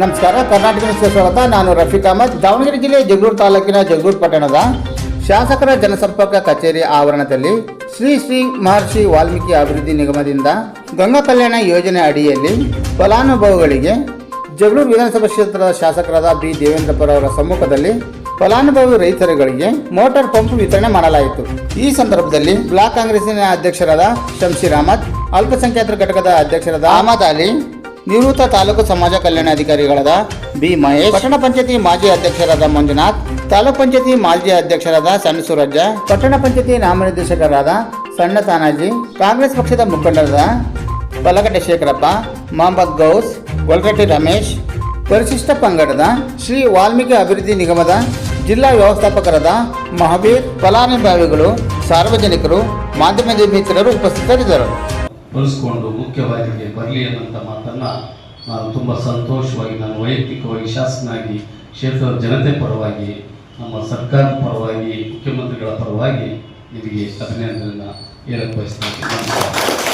ನಮಸ್ಕಾರ ಕರ್ನಾಟಕ ನ್ಯೂಸ್ಗೆ ಸ್ವಾಗತ ನಾನು ರಫೀಕ್ ಅಹಮದ್. ದಾವಣಗೆರೆ ಜಿಲ್ಲೆ ಜಗಳೂರು ತಾಲೂಕಿನ ಜಗಳೂರು ಪಟ್ಟಣದ ಶಾಸಕರ ಜನಸಂಪರ್ಕ ಕಚೇರಿ ಆವರಣದಲ್ಲಿ ಶ್ರೀ ಶ್ರೀ ಮಹರ್ಷಿ ವಾಲ್ಮೀಕಿ ಅಭಿವೃದ್ಧಿ ನಿಗಮದಿಂದ ಗಂಗಾ ಕಲ್ಯಾಣ ಯೋಜನೆ ಅಡಿಯಲ್ಲಿ ಫಲಾನುಭವಿಗಳಿಗೆ ಜಗಳೂರು ವಿಧಾನಸಭಾ ಕ್ಷೇತ್ರದ ಶಾಸಕರಾದ ಬಿ. ದೇವೇಂದ್ರಪುರ ಅವರ ಸಮ್ಮುಖದಲ್ಲಿ ಫಲಾನುಭವಿ ರೈತರುಗಳಿಗೆ ಮೋಟಾರ್ ಪಂಪ್ ವಿತರಣೆ ಮಾಡಲಾಯಿತು. ಈ ಸಂದರ್ಭದಲ್ಲಿ ಬ್ಲಾಕ್ ಕಾಂಗ್ರೆಸ್ನ ಅಧ್ಯಕ್ಷರಾದ ಶಂಶೀರ್ ಅಹಮದ್, ಅಲ್ಪಸಂಖ್ಯಾತರ ಘಟಕದ ಅಧ್ಯಕ್ಷರಾದ ಅಹಮದ್ ಅಲಿ ನಿವೃತ್ತ ತಾಲೂಕು ಸಮಾಜ ಕಲ್ಯಾಣ ಅಧಿಕಾರಿಗಳಾದ ಬಿ ಮಹೇಶ್, ಪಟ್ಟಣ ಪಂಚಾಯತಿ ಮಾಜಿ ಅಧ್ಯಕ್ಷರಾದ ಮಂಜುನಾಥ್, ತಾಲೂಕ್ ಪಂಚಾಯತಿ ಮಾಜಿ ಅಧ್ಯಕ್ಷರಾದ ಸಣ್ಣ ಸುರಜ್ಜ ಪಟ್ಟಣ ಪಂಚಾಯತಿ ನಾಮನಿರ್ದೇಶಕರಾದ ಸಣ್ಣ ತಾನಾಜಿ, ಕಾಂಗ್ರೆಸ್ ಪಕ್ಷದ ಮುಖಂಡರಾದ ಪಲಗಟ್ಟೆ ಶೇಖರಪ್ಪ ಮೊಹಮ್ಮದ್ ಗೌಸ್ ಗೊಲ್ಗಟ್ಟಿ ರಮೇಶ್, ಪರಿಶಿಷ್ಟ ಪಂಗಡದ ಶ್ರೀ ವಾಲ್ಮೀಕಿ ಅಭಿವೃದ್ಧಿ ನಿಗಮದ ಜಿಲ್ಲಾ ವ್ಯವಸ್ಥಾಪಕರಾದ ಮಹಾವೀರ್ ಫಲಾನುಭವಿಗಳು, ಸಾರ್ವಜನಿಕರು ಮಾಧ್ಯಮದ ಮಿತ್ರರು ಉಪಸ್ಥಿತರಿದ್ದರು. ಬಳಸ್ಕೊಂಡು ಮುಖ್ಯವಾಹಿನಿಗೆ ಬರಲಿ ಅನ್ನೋಂಥ ಮಾತನ್ನು ನಾನು ತುಂಬ ಸಂತೋಷವಾಗಿ, ನಾನು ವೈಯಕ್ತಿಕವಾಗಿ ಶಾಸಕನಾಗಿ, ಕ್ಷೇತ್ರದ ಜನತೆ ಪರವಾಗಿ, ನಮ್ಮ ಸರ್ಕಾರದ ಪರವಾಗಿ, ಮುಖ್ಯಮಂತ್ರಿಗಳ ಪರವಾಗಿ ನಿಮಗೆ ಅಭಿನಂದನೆಯನ್ನು ಹೇಳಕ್ಕೆ ಬಯಸ್ತೀನಿ.